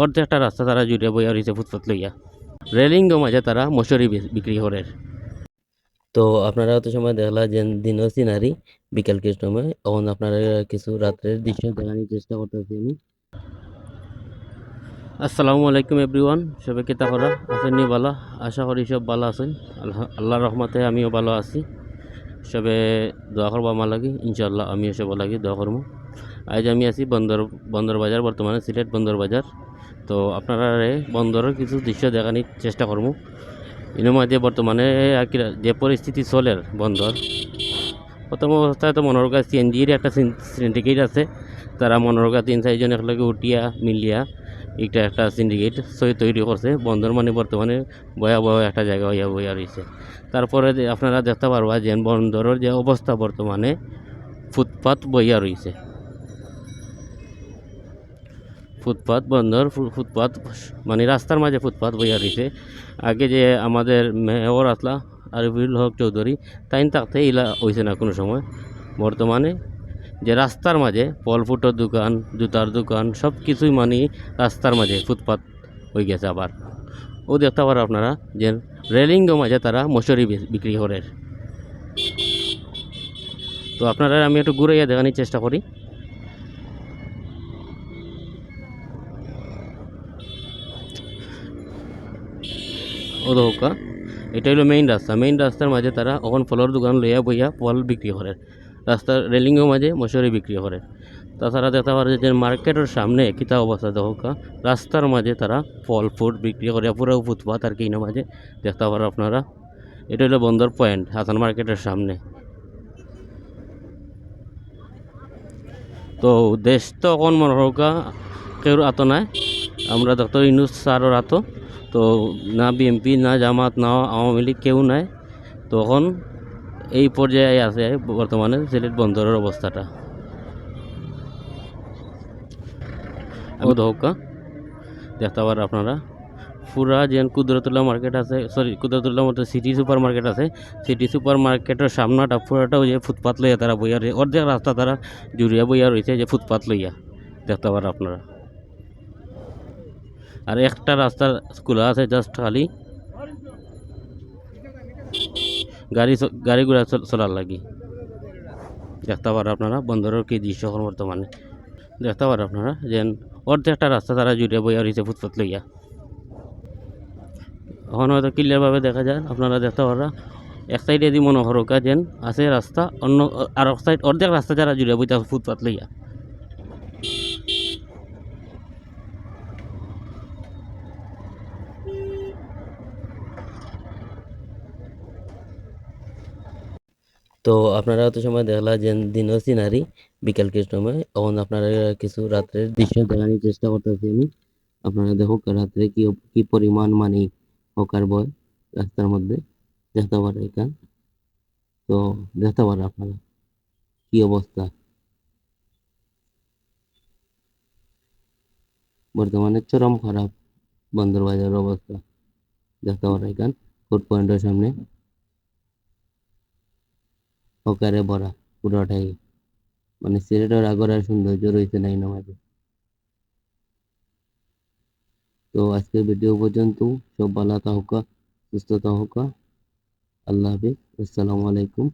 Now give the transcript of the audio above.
অর্ধেকটা রাস্তা তারা জুড়ে বইয়া রয়েছে ফুটপাত লইয়া। রেলিং মাঝে তারা মশুরি বিক্রি করে তো আপনারা অত সময় দেখলা যে দিনও সিনারি বিকাল কিছু সময়। এখন আপনারা কিছু রাত্রের দৃশ্য দেখানোর চেষ্টা করতেছি আমি। আসসালামু আলাইকুম এভরিওয়ান সবাই কেতা করা আছেন নি ভালো আশা করি সব ভালো আছেন। আল্লাহ আল্লাহর রহমতে আমিও ভালো আছি। সবে দোয়া করব আমার লাগে ইনশাল্লাহ আমিও সব লাগি দোয়া করব। আজ আমি আছি বন্দর বন্দর বাজার, বর্তমানে সিলেট বন্দর বাজার। তো আপনারা বন্দরের কিছু দৃশ্য দেখানোর চেষ্টা করব এর মাঝে বর্তমানে যে পরিস্থিতি চলে বন্দর, প্রথম অবস্থায় তো মনোরগা সিএনজির একটা সিন্ডিকেট আছে। তারা মনোরগা তিন চারজন একলগে উঠিয়া, মিলিয়া একটা একটা সিন্ডিকেট সই তৈরি করছে। বন্দর মানে বর্তমানে ভয়াবহ একটা জায়গা হইয়া বইয়া রয়েছে তারপরে আপনারা দেখতে পারবা যে বন্দরের যে অবস্থা বর্তমানে, ফুটপাত বইয়া রয়েছে ফুটপাত, বন্দর ফুটপাত মানে রাস্তার মাঝে ফুটপাত বইয়া রয়েছে আগে যে আমাদের মেয়র আসলা, আরিফুল হক চৌধুরী তাই থাকতে ইলা হয়েছে না কোনো সময়। বর্তমানে যে রাস্তার মাঝে ফল ফুটোর দোকান, জুতার দোকান, সব কিছুই মানে রাস্তার মাঝে ফুটপাত হয়ে গেছে আবার। ও দেখতে পারো আপনারা যে রেলিংয়ের মাঝে তারা মশুরি বিক্রি করে। তো আপনারা আমি একটু ঘুরাইয়া দেখানোর চেষ্টা করি। দোকা এটা হলো মেইন রাস্তা। মেইন রাস্তার মাঝে তারা এখন ফলের দোকান লইয়া বইয়া ফল বিক্রি করে। রাস্তার রেলিংয়ের মাঝে মশুরি বিক্রি করে। তাছাড়া দেখতে পারে যে মার্কেটের সামনে কিতা অবস্থা দেখা রাস্তার মাঝে তারা ফল ফুড বিক্রি করে। পুরো ফুটপাত আর কি না মাঝে দেখতে পারো আপনারা। এটা হলো বন্দর পয়েন্ট, হাসান মার্কেটের সামনে। তো দেশ তো এখন মনে হোকা কেউ আত নাই। আমরা ডক্টর ইনুস স্যারের আতো তো না বিএমপি না জামাত না আওয়ামী লীগ কেউ নাই। তখন এই পর্যায়ে আছে বর্তমানে সিলেট বন্দরের অবস্থাটা। দহকা দেখতে পারেন আপনারা। পুরা যেন কুদরতুল্লাহ মার্কেট আছে সরি কুদরতুল্লাহ মতো সিটি সুপার মার্কেট আছে। সিটি সুপার মার্কেটের সামনাটা পুরাটা ওই যে ফুটপাত লইয়া তারা বইয়া রয়ে- অর্ধেক রাস্তা তারা জুড়িয়া বইয়া রয়েছে যে ফুটপাত লইয়া। দেখতে পারেন আপনারা। আর একটা রাস্তা খোলা আছে জাস্ট খালি। গাড়ি গাড়ি ঘোড়া চলার লাগি। দেখতে পারেন আপনারা বন্দরের কি দৃশ্য এখন বর্তমানে। দেখতে পারেন আপনারা যে অর্ধেকটা রাস্তা তারা জুড়ে বইয়া রয়েছে ফুটপাত লইয়া। এখন হয়তো ক্লিয়ারভাবে দেখা যায়, আপনারা দেখতে পারা। এক সাইডে দি মনে হরকা যেন আছে রাস্তা, অন্য আর এক সাইড অর্ধেক রাস্তা যারা জুড়ে বইতে ফুটপাত লইয়া। তো আপনারা তো সময় দেখলা যে দিনও সিনারি বিকাল কিছু সময় এখন আপনারা কিছু রাত্রের দৃশ্য দেখানোর চেষ্টা করতেছি আমি। আপনারা দেখো রাত্রে কি কি পরিমাণ মানে হকার বয় রাস্তার মধ্যে দেখতে পারে এখান। তো দেখতে পারে আপনারা কি অবস্থা? বর্তমানে চরম খারাপ বন্দর বাজারের অবস্থা দেখতে পারে এখান। ফুড পয়েন্টের সামনে। হকারে ভরা, পুরোটাই। মানে সিলেটের আগরার সৌন্দর্য রয়েছে নাই নামাজে তো আজকের ভিডিও পর্যন্ত, সব ভালো থাকুকা সুস্থ থাকুকা আল্লাহ হাফিজ। আসসালামু আলাইকুম।